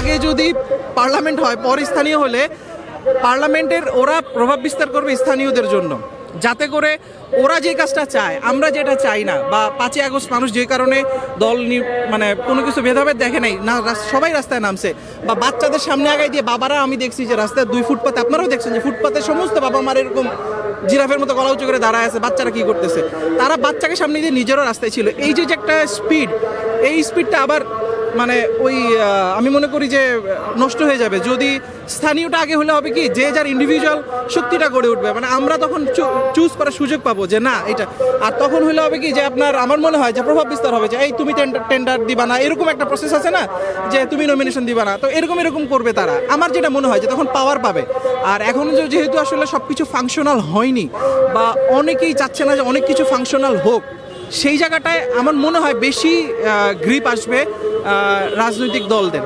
আগে যদি পার্লামেন্ট হয়, পর স্থানীয় হলে পার্লামেন্টের ওরা প্রভাব বিস্তার করবে স্থানীয়দের জন্য। যাতে করে ওরা যে কাজটা চায়, আমরা যেটা চাই না, বা পাঁচই আগস্ট মানুষ যে কারণে দল মানে কোনো কিছু ভেদাভেদ দেখে নাই, না সবাই রাস্তায় নামছে। বা বাচ্চাদের সামনে আগায় দিয়ে, বাবারা, আমি দেখছি যে রাস্তায় দুই ফুটপাতে, আপনারাও দেখছেন যে ফুটপাতে সমস্ত বাবা মার এরকম জিরাফের মতো গলা উঁচু করে দাঁড়ায় আছে, বাচ্চারা কি করতেছে? তারা বাচ্চাকে সামনে দিয়ে নিজেরও রাস্তায় ছিল। এই যে একটা স্পিড এই স্পিডটা আবার মানে ওই আমি মনে করি যে, নষ্ট হয়ে যাবে। যদি স্থানীয়টা আগে হলে হবে কি, যে যার ইন্ডিভিজুয়াল শক্তিটা গড়ে উঠবে। মানে আমরা তখন চুজ করার সুযোগ পাবো যে, না, এটা। আর তখন হলে হবে কি, যে আপনার, আমার মনে হয় যে, প্রভাব বিস্তার হবে যে, এই তুমি টেন্ডার দিবা না। এরকম একটা প্রসেস আছে না, যে তুমি নমিনেশন দিবা না। তো এরকম এরকম করবে তারা। আমার যেটা মনে হয় যে, তখন পাওয়ার পাবে। আর এখন যেহেতু আসলে সব কিছু ফাংশনাল হয়নি, বা অনেকেই চাচ্ছে না যে, অনেক কিছু ফাংশনাল হোক সেই জায়গাটায় আমার মনে হয় বেশি গ্রিপ আসবে রাজনৈতিক দলদের।